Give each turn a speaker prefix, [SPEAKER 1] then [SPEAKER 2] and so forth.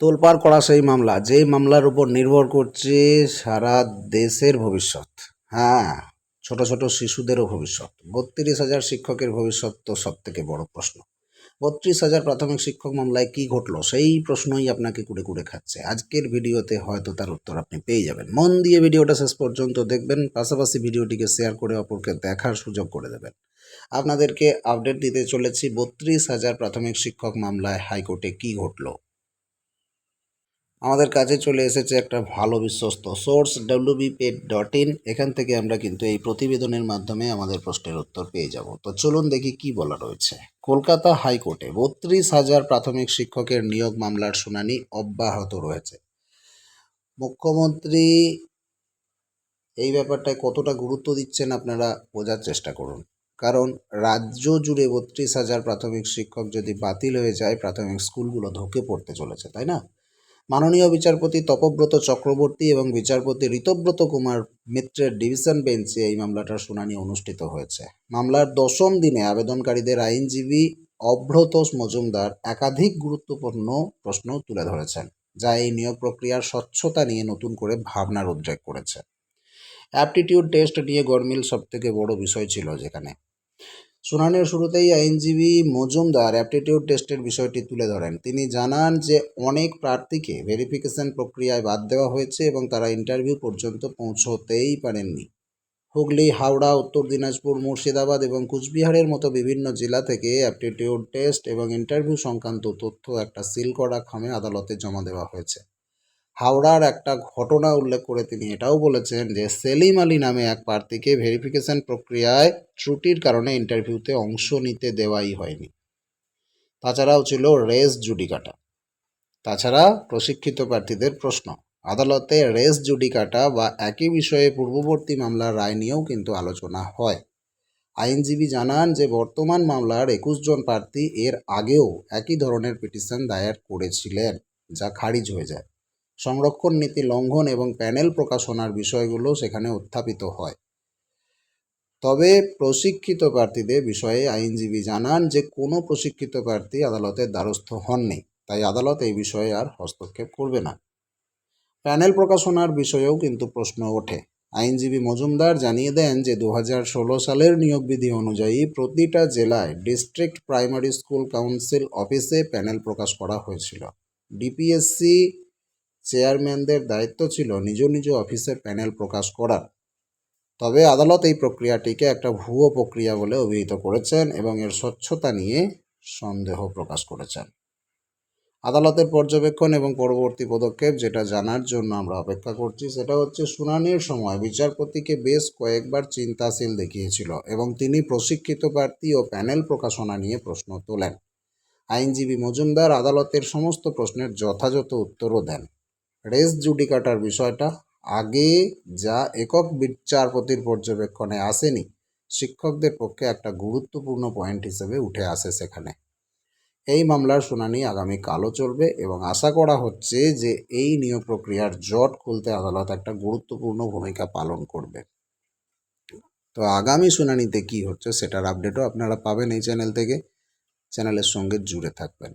[SPEAKER 1] তোলপাড় করা সেই মামলা, যেই মামলার উপর নির্ভর করছে সারা দেশের ভবিষ্যৎ। হ্যাঁ ছোট ছোট শিশুদেরও ভবিষ্যৎ। বত্রিশ হাজার শিক্ষকের ভবিষ্যৎ তো সব থেকে বড় প্রশ্ন। বত্রিশ হাজার প্রাথমিক শিক্ষক মামলায় কি ঘটলো, সেই প্রশ্নই আপনাকে কুড়ে কুড়ে খাচ্ছে। আজকের ভিডিওতে হয়তো তার উত্তর আপনি পেয়ে যাবেন। মন দিয়ে ভিডিওটা শেষ পর্যন্ত দেখবেন, পাশাপাশি ভিডিওটিকে শেয়ার করে অপরকে দেখার সুযোগ করে দেবেন। আপনাদেরকে আপডেট দিতে চলেছি, বত্রিশ হাজার প্রাথমিক শিক্ষক মামলায় হাইকোর্টে কি ঘটলো। আমাদের কাছে চলে এসেছে একটা ভালো বিশ্বস্ত সোর্স ডাব্লিউবিপেড ডট ইন এখান থেকে আমরা কিন্তু এই প্রতিবেদনের মাধ্যমে আমাদের প্রশ্নের উত্তর পেয়ে যাব। তো চলুন দেখি কি বলা রয়েছে। কলকাতা হাইকোর্টে বত্রিশ হাজার প্রাথমিক শিক্ষকের নিয়োগ মামলার শুনানি অব্যাহত রয়েছে। মুখ্যমন্ত্রী, এই ব্যাপারটায় কতটা গুরুত্ব দিচ্ছেন আপনারা বোঝার চেষ্টা করুন। কারণ রাজ্য জুড়ে বত্রিশ হাজার প্রাথমিক শিক্ষক যদি বাতিল হয়ে যায়, প্রাথমিক স্কুলগুলো ধকে পড়তে চলেছে, তাই না? মাননীয় বিচারপতি তপব্রত চক্রবর্তী এবং বিচারপতি ঋতব্রত কুমার মিত্রের ডিভিশন বেঞ্চে এই মামলাটার শুনানি অনুষ্ঠিত হয়েছে। মামলার দশম দিনে আবেদনকারীদের আইনজীবী অভ্রত মজুমদার একাধিক গুরুত্বপূর্ণ প্রশ্ন তুলে ধরেছেন, যা এই নিয়োগ প্রক্রিয়ার স্বচ্ছতা নিয়ে নতুন করে ভাবনার উদ্রেক করেছে। অ্যাপটিটিউড টেস্ট নিয়ে গরমিল সব থেকে বড় বিষয় ছিল যেখানে শুনানির শুরুতেই আইনজীবী মজুমদার অ্যাপটিটিউড টেস্টের বিষয়টি তুলে ধরেন। তিনি জানান যে, অনেক প্রার্থীকে ভেরিফিকেশন প্রক্রিয়ায় বাদ দেওয়া হয়েছে এবং তারা ইন্টারভিউ পর্যন্ত পৌঁছতেই পারেননি। হুগলি, হাওড়া, উত্তর দিনাজপুর, মুর্শিদাবাদ এবং কুচবিহারের মতো বিভিন্ন জেলা থেকে অ্যাপটিটিউড টেস্ট এবং ইন্টারভিউ সংক্রান্ত তথ্য একটা সিল করা খামে আদালতে জমা দেওয়া হয়েছে। হাওড়ার একটা ঘটনা উল্লেখ করে তিনি এটাও বলেছেন যে সেলিম আলী নামে এক প্রার্থীকে ভেরিফিকেশন প্রক্রিয়ায় ত্রুটির কারণে ইন্টারভিউতে অংশ নিতে দেওয়াই হয়নি। তাছাড়াও ছিল রেস জুডিকাটা তাছাড়া প্রশিক্ষিত প্রার্থীদের প্রশ্ন, আদালতে রেস জুডিকাটা বা একই বিষয়ে পূর্ববর্তী মামলার রায় নিয়েও কিন্তু আলোচনা হয়। আইনজীবী জানান যে বর্তমান মামলার একুশ জন প্রার্থী এর আগেও একই ধরনের পিটিশন দায়ের করেছিলেন, যা খারিজ হয়ে যায়। সংরক্ষণ নীতি লঙ্ঘন এবং প্যানেল প্রকাশনার বিষয়গুলো সেখানে উত্থাপিত হয়। তবে প্রশিক্ষিত প্রার্থীদের বিষয়ে আইনজীবী জানান যে, কোনো প্রশিক্ষিত প্রার্থী আদালতের দ্বারস্থ হননি, তাই আদালত এই বিষয়ে আর হস্তক্ষেপ করবে না। প্যানেল প্রকাশনার বিষয়েও কিন্তু প্রশ্ন ওঠে। আইনজীবী মজুমদার জানিয়ে দেন যে দু হাজার ষোলো সালের নিয়োগ বিধি অনুযায়ী প্রতিটা জেলায় ডিস্ট্রিক্ট প্রাইমারি স্কুল কাউন্সিল অফিসে প্যানেল প্রকাশ করা হয়েছিল। ডিপিএসসি চেয়ারম্যানদের দায়িত্ব ছিল নিজ নিজ অফিসে প্যানেল প্রকাশ করার তবে আদালত এই প্রক্রিয়াটিকে একটা ভুয়ো প্রক্রিয়া বলে অভিহিত করেছেন এবং এর স্বচ্ছতা নিয়ে সন্দেহ প্রকাশ করেছেন। আদালতের পর্যবেক্ষণ এবং পরবর্তী পদক্ষেপ যেটা জানার জন্য আমরা অপেক্ষা করছি সেটা হচ্ছে শুনানির সময় বিচারপতিকে বেশ কয়েকবার চিন্তাশীল দেখিয়েছিল এবং তিনি প্রশিক্ষিত প্রার্থী ও প্যানেল প্রকাশনা নিয়ে প্রশ্ন তোলেন। আইনজীবী মজুমদার আদালতের সমস্ত প্রশ্নের যথাযথ উত্তরও দেন। রেস জুডিকাটার বিষয়টা আগে যা একক বিচারপতির পর্যবেক্ষণে আসেনি, শিক্ষকদের পক্ষে একটা গুরুত্বপূর্ণ পয়েন্ট হিসেবে উঠে আসে সেখানে। এই মামলার শুনানি আগামী কালও চলবে এবং আশা করা হচ্ছে যে এই নিয়োগ প্রক্রিয়ার জট খুলতে আদালত একটা গুরুত্বপূর্ণ ভূমিকা পালন করবে। তো আগামী শুনানিতে কি হচ্ছে সেটার আপডেটও আপনারা পাবেন এই চ্যানেল থেকে। চ্যানেলের সঙ্গে জুড়ে থাকবেন।